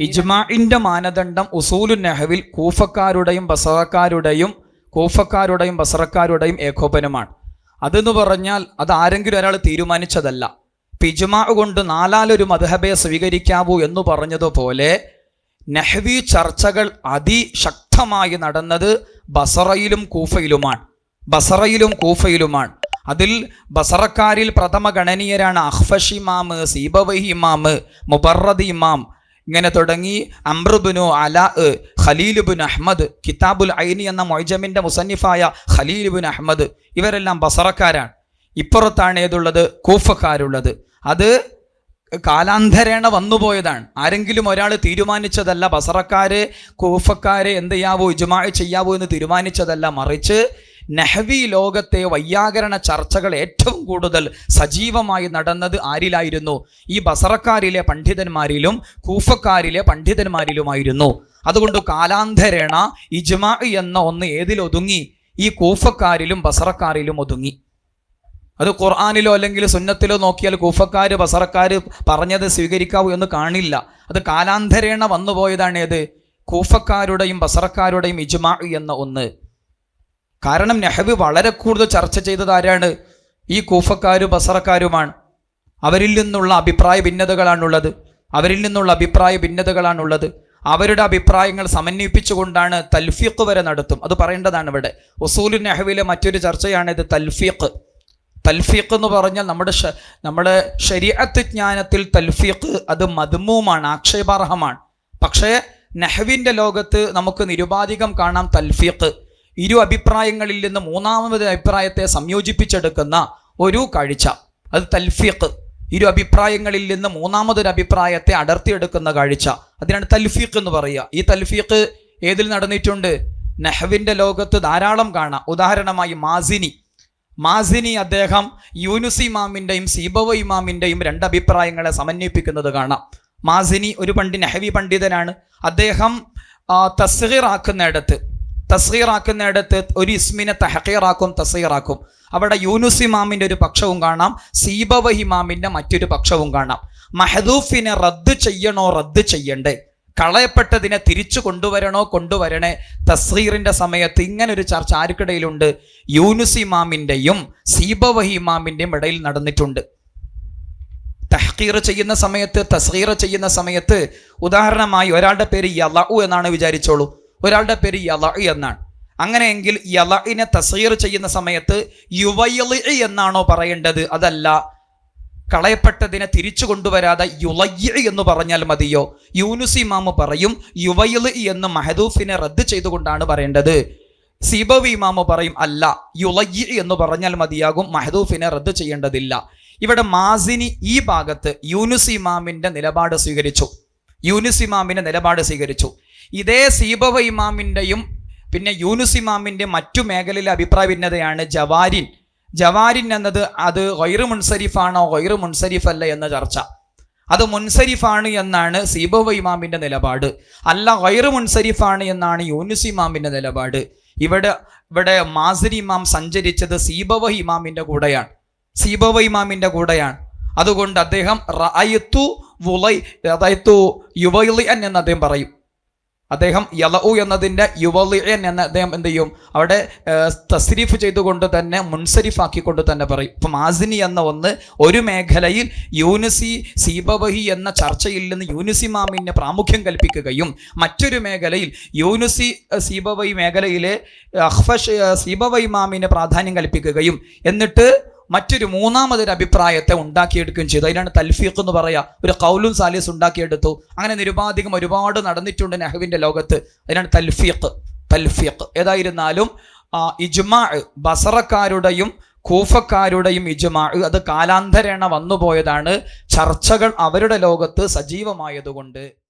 ഇജ്മാഇന്റെ മാനദണ്ഡം ഉസൂലു നെഹവിൽ കൂഫക്കാരുടെയും ബസറക്കാരുടെയും കൂഫക്കാരുടെയും ബസറക്കാരുടെയും ഏകോപനമാണ്. അതെന്ന് പറഞ്ഞാൽ അത് ആരെങ്കിലും ഒരാൾ തീരുമാനിച്ചതല്ല. പിജ്മാ കൊണ്ട് നാലാലൊരു മധഹബെ സ്വീകരിക്കാവൂ എന്ന് പറഞ്ഞതുപോലെ നെഹ്വി ചർച്ചകൾ അതിശക്തമായി നടന്നത് ബസറയിലും കൂഫയിലുമാണ്. ബസറയിലും കൂഫയിലുമാണ്. അതിൽ ബസറക്കാരിൽ പ്രഥമ ഗണനീയരാണ് അഹ്ഫഷ് ഇമാമ് സീബവഹി മുബറദ് ഇമാം ഇങ്ങനെ തുടങ്ങി അമ്രുബിനു അല ഖലീലുബിൻ അഹമ്മദ് കിതാബുൽ ഐനി എന്ന മൊയ്ജമിന്റെ മുസന്നിഫായ ഖലീലുബിൻ അഹമ്മദ് ഇവരെല്ലാം ബസറക്കാരാണ്. ഇപ്പുറത്താണ് ഏതുള്ളത്? കൂഫക്കാരുള്ളത്. അത് കാലാന്തരേണ വന്നുപോയതാണ് ആരെങ്കിലും ഒരാൾ തീരുമാനിച്ചതല്ല ബസറക്കാര് കൂഫക്കാര് എന്ത് ചെയ്യാവോ ഇജുമാ ചെയ്യാവോ എന്ന് തീരുമാനിച്ചതല്ല മറിച്ച് നെഹവി ലോകത്തെ വൈയാകരണ ചർച്ചകൾ ഏറ്റവും കൂടുതൽ സജീവമായി നടന്നത് ആരിലായിരുന്നു? ഈ ബസറക്കാരിലെ പണ്ഡിതന്മാരിലും കൂഫക്കാരിലെ പണ്ഡിതന്മാരിലുമായിരുന്നു. അതുകൊണ്ട് കാലാന്തരേണ ഇജ്മാ എന്ന ഒന്ന് ഏതിലൊതുങ്ങി? ഈ കൂഫക്കാരിലും ബസറക്കാരിലും ഒതുങ്ങി. അത് ഖുർആാനിലോ അല്ലെങ്കിൽ സുന്നത്തിലോ നോക്കിയാൽ കൂഫക്കാർ ബസറക്കാർ പറഞ്ഞത് സ്വീകരിക്കാവൂ എന്ന് കാണില്ല. അത് കാലാന്തരേണ വന്നുപോയതാണ് ഏത് കൂഫക്കാരുടെയും ബസറക്കാരുടെയും ഇജ്മാ എന്ന ഒന്ന്. കാരണം നെഹബ് വളരെ കൂടുതൽ ചർച്ച ചെയ്തത് ആരാണ്? ഈ കൂഫക്കാരും ബസറക്കാരുമാണ്. അവരിൽ നിന്നുള്ള അഭിപ്രായ ഭിന്നതകളാണുള്ളത്. അവരിൽ നിന്നുള്ള അഭിപ്രായ ഭിന്നതകളാണുള്ളത്. അവരുടെ അഭിപ്രായങ്ങൾ സമന്വയിപ്പിച്ചുകൊണ്ടാണ് തൽഫീഖ് വരെ നടത്തും. അത് പറയേണ്ടതാണ് ഇവിടെ. ഉസൂലു നെഹവിലെ മറ്റൊരു ചർച്ചയാണിത് തൽഫീഖ്. തൽഫീഖ് എന്ന് പറഞ്ഞാൽ നമ്മുടെ നമ്മുടെ ശരീരത്ത് ജ്ഞാനത്തിൽ തൽഫീഖ് അത് മധുമൂമാണ് ആക്ഷേപാർഹമാണ്. പക്ഷേ നെഹവിന്റെ ലോകത്ത് നമുക്ക് നിരുപാധികം കാണാം തൽഫീഖ്. ഇരു അഭിപ്രായങ്ങളിൽ നിന്ന് മൂന്നാമത് അഭിപ്രായത്തെ സംയോജിപ്പിച്ചെടുക്കുന്ന ഒരു കാഴ്ച. അത് തൽഫീഖ്. ഇരു അഭിപ്രായങ്ങളിൽ നിന്ന് മൂന്നാമതൊരു അഭിപ്രായത്തെ അടർത്തിയെടുക്കുന്ന കാഴ്ച. അതിനാണ് തൽഫീഖ് എന്ന് പറയുക. ഈ തൽഫീഖ് ഏതിൽ നടന്നിട്ടുണ്ട്? നെഹവിന്റെ ലോകത്ത് ധാരാളം കാണാം. ഉദാഹരണമായി മാസിനി. മാസിനി അദ്ദേഹം യൂനുസ് ഇമാമിന്റെയും സീബവ ഇമാമിന്റെയും രണ്ട് അഭിപ്രായങ്ങളെ സമന്വയിപ്പിക്കുന്നത് കാണാം. മാസിനി ഒരു പണ്ഡി നെഹവി പണ്ഡിതനാണ്. അദ്ദേഹം തസ്ഹീറാക്കുന്നിടത്ത് തസ്ഹീറാക്കുന്നിടത്ത് ഒരു ഇസ്മിനെ തഹക്കീറാക്കും തസ്ഹീറാക്കും. അവിടെ യൂനുസ് ഇമാമിന്റെ ഒരു പക്ഷവും കാണാം സീബവ ഇമാമിന്റെ മറ്റൊരു പക്ഷവും കാണാം. മഹദൂഫിനെ റദ്ദ് ചെയ്യണോ റദ്ദ് ചെയ്യണ്ടേ? കളയപ്പെട്ടതിനെ തിരിച്ചു കൊണ്ടുവരണോ കൊണ്ടുവരണേ? തസ്ഹീറിന്റെ സമയത്ത് ഇങ്ങനെ ഒരു ചർച്ച ആർക്കിടയിലുണ്ട്. യൂനുസ് ഇമാമിന്റെയും സീബവഹി ഇമാമിന്റെയും ഇടയിൽ നടന്നിട്ടുണ്ട്. തഹ്കീർ ചെയ്യുന്ന സമയത്ത് തസ്ഹീർ ചെയ്യുന്ന സമയത്ത് ഉദാഹരണമായി ഒരാളുടെ പേര് യലഉ എന്നാണ് വിചാരിച്ചോളൂ. ഒരാളുടെ പേര് യലഇ എന്നാണ്. അങ്ങനെയെങ്കിൽ യലഇനെ തസീർ ചെയ്യുന്ന സമയത്ത് യുവയലി എന്നാണോ പറയേണ്ടത്? അതല്ല കളയപ്പെട്ടതിനെ തിരിച്ചു കൊണ്ടുവരാതെ യുലയ്യ എന്ന് പറഞ്ഞാൽ മതിയോ? യൂനുസി ഇമാമ് പറയും യുവയിൽ എന്ന് മഹദൂഫിനെ റദ്ദ് ചെയ്തുകൊണ്ടാണ് പറയേണ്ടത്. സിബവി ഇമാമ് പറയും അല്ല യുലയ്യ എന്ന് പറഞ്ഞാൽ മതിയാകും മഹദൂഫിനെ റദ്ദ് ചെയ്യേണ്ടതില്ല. ഇവിടെ മാസിനി ഈ ഭാഗത്ത് യൂനുസ് ഇമാമിന്റെ നിലപാട് സ്വീകരിച്ചു. യൂനുസ് ഇമാമിന്റെ നിലപാട് സ്വീകരിച്ചു. ഇതേ സീബവ ഇമാമിന്റെയും പിന്നെ യൂനുസ് ഇമാമിന്റെ മറ്റു മേഖലയിലെ അഭിപ്രായ ഭിന്നതയാണ് ജവാരിൻ. ജവാരിൻ എന്നത് അത് ഗൈറ് മുൻസരിഫാണോ ഗൈറ് മുൻസരിഫ് അല്ല എന്ന ചർച്ച. അത് മുൻസരിഫാണ് എന്നാണ് സീബവ ഇമാമിന്റെ നിലപാട്. അല്ല ഗൈറ് മുൻസരിഫാണ് എന്നാണ് യൂനുസ് ഇമാമിന്റെ നിലപാട്. ഇവിടെ ഇവിടെ മാസരി ഇമാം സഞ്ചരിച്ചത് സീബവ ഇമാമിന്റെ കൂടെയാണ്. സീബവ ഇമാമിന്റെ കൂടെയാണ്. അതുകൊണ്ട് അദ്ദേഹം റഅയത്തു വുളൈ അതായത് യുവൈലിയൻ എന്ന് അദ്ദേഹം പറയും. അദ്ദേഹം യലഉ എന്നതിന്റെ യുവലിയൻ എന്ന് അദ്ദേഹം എന്ത് ചെയ്യും? അവിടെ തസ്രീഫ് ചെയ്തുകൊണ്ട് തന്നെ മുൻസരിഫാക്കിക്കൊണ്ട് തന്നെ പറയും. ഇപ്പം മാസിനി എന്ന ഒന്ന് ഒരു മേഖലയിൽ യൂനിസി സീബവഹി എന്ന ചർച്ചയിൽ നിന്ന് യൂനിസി മാമിന് പ്രാമുഖ്യം കൽപ്പിക്കുകയും മറ്റൊരു മേഖലയിൽ യൂനിസി സീബവൈ മേഖലയിലെ അഹ്ഫഷ് സീബവൈ മാമിന് പ്രാധാന്യം കൽപ്പിക്കുകയും എന്നിട്ട് മറ്റൊരു മൂന്നാമതൊരു അഭിപ്രായത്തെ ഉണ്ടാക്കിയെടുക്കുകയും ചെയ്തു. അതിനാണ് തൽഫീഖ് എന്ന് പറയുക ഒരു കൗലും സാലിസ് ഉണ്ടാക്കിയെടുത്തു. അങ്ങനെ നിരുപാധികം ഒരുപാട് നടന്നിട്ടുണ്ട് നെഹുവിന്റെ ലോകത്ത്. അതിനാണ് തൽഫീഖ്. തൽഫീഖ്. ഏതായിരുന്നാലും ഇജ്മാ ബസറക്കാരുടെയും കൂഫക്കാരുടെയും ഇജ്മാ അത് കാലാന്തരേണ വന്നുപോയതാണ്. ചർച്ചകൾ അവരുടെ ലോകത്ത് സജീവമായതുകൊണ്ട്.